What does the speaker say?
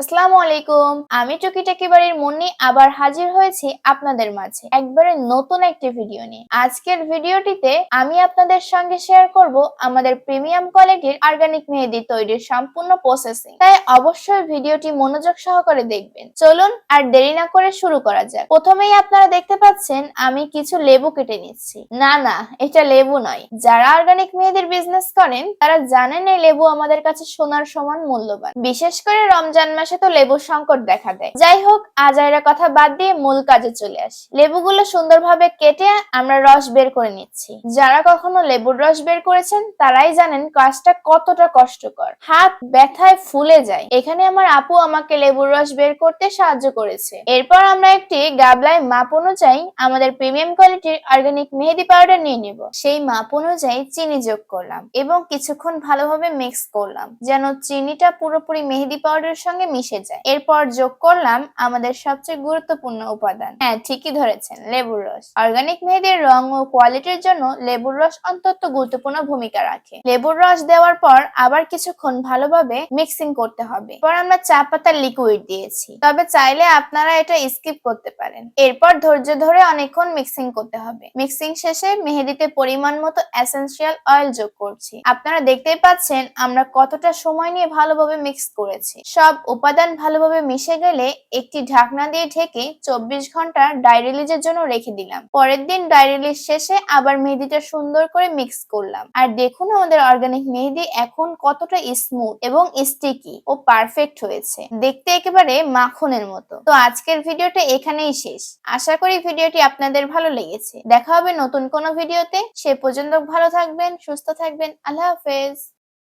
আসসালামু আলাইকুম। আমি টুকিটাকি বাড়ির মুন্নি আবার হাজির হয়েছি আপনাদের মাঝে একবারে নতুন একটি ভিডিও নিয়ে। আজকের ভিডিওটিতে আমি আপনাদের সঙ্গে শেয়ার করব আমাদের প্রিমিয়াম কোয়ালিটির অর্গানিক মেহেদি তৈরির সম্পূর্ণ প্রসেসিং তাই অবশ্যই ভিডিওটি মনোযোগ সহকারে দেখবেন। চলুন আর দেরি না করে শুরু করা যাক। প্রথমেই আপনারা দেখতে পাচ্ছেন আমি কিছু লেবু কেটে নিচ্ছি। না না, এটা লেবু নয়। যারা অর্গানিক মেহেদির বিজনেস করেন, তারা জানেন এই লেবু আমাদের কাছে সোনার সমান মূল্যবান। বিশেষ করে রমজান মাসে তো লেবুর সংকট দেখা দেয়। যাই হোক, আজাইরা কথা বাদ দিয়ে মূল কাজে চলে আসি। লেবুগুলো সুন্দরভাবে কেটে আমরা রস বের করে নিচ্ছি। যারা কখনো লেবুর রস বের করেছেন, তারাই জানেন কাজটা কতটা কষ্টকর। হাত ব্যথায় ফুলে যায়। এখানে আমার আপু আমাকে লেবুর রস বের করতে সাহায্য করেছে। এরপর আমরা একটি গাবলায় মাপ অনুযায়ী আমাদের প্রিমিয়াম কোয়ালিটির অর্গানিক মেহেদি পাউডার নিয়ে নেব। সেই মাপ অনুযায়ী চিনি যোগ করলাম এবং কিছুক্ষণ ভালোভাবে মিক্স করলাম, যেন চিনিটা পুরোপুরি মেহেদি পাউডারের সঙ্গে মিশে যায়। এরপর যোগ করলাম আমাদের সবচেয়ে গুরুত্বপূর্ণ উপাদান। হ্যাঁ ঠিকই ধরেছেন, লেবুর রস। অর্গানিক মেহেদির রং ও কোয়ালিটির জন্য লেবুর রস অত্যন্ত গুরুত্বপূর্ণ ভূমিকা রাখে। লেবুর রস দেওয়ার পর আবার কিছুক্ষণ ভালোভাবে মিক্সিং করতে হবে। পর আমরা চা পাতার লিকুইড দিয়েছি। তবে চাইলে আপনারা এটা স্কিপ করতে পারেন। এরপর ধৈর্য ধরে অনেকক্ষণ মিক্সিং করতে হবে। মিক্সিং শেষে মেহেদিতে পরিমাণ মতো এসেন্সিয়াল অয়েল যোগ করছি। আপনারা দেখতেই পাচ্ছেন আমরা কতটা সময় নিয়ে ভালোভাবে মিক্স করেছি। সব উপাদান ভালোভাবে মিশে গেলে একটি ঢাকনা দিয়ে ঢেকে চব্বিশ ঘণ্টা ডাই রিলিজের জন্য রেখে দিলাম। পরের দিন ডাই রিলিজ শেষে আবার মেহেদিটা সুন্দর করে মিক্স করলাম। আর দেখুন আমাদের অর্গানিক মেহেদি এখন কতটা স্মুথ এবং স্টিকি ও পারফেক্ট হয়েছে। দেখতে একেবারে মাখনের মতো। তো আজকের ভিডিওটা এখানেই শেষ। আশা করি ভিডিওটি আপনাদের ভালো লেগেছে। দেখা হবে নতুন কোনো ভিডিওতে। সে পর্যন্ত ভালো থাকবেন, সুস্থ থাকবেন। আল্লাহ হাফেজ।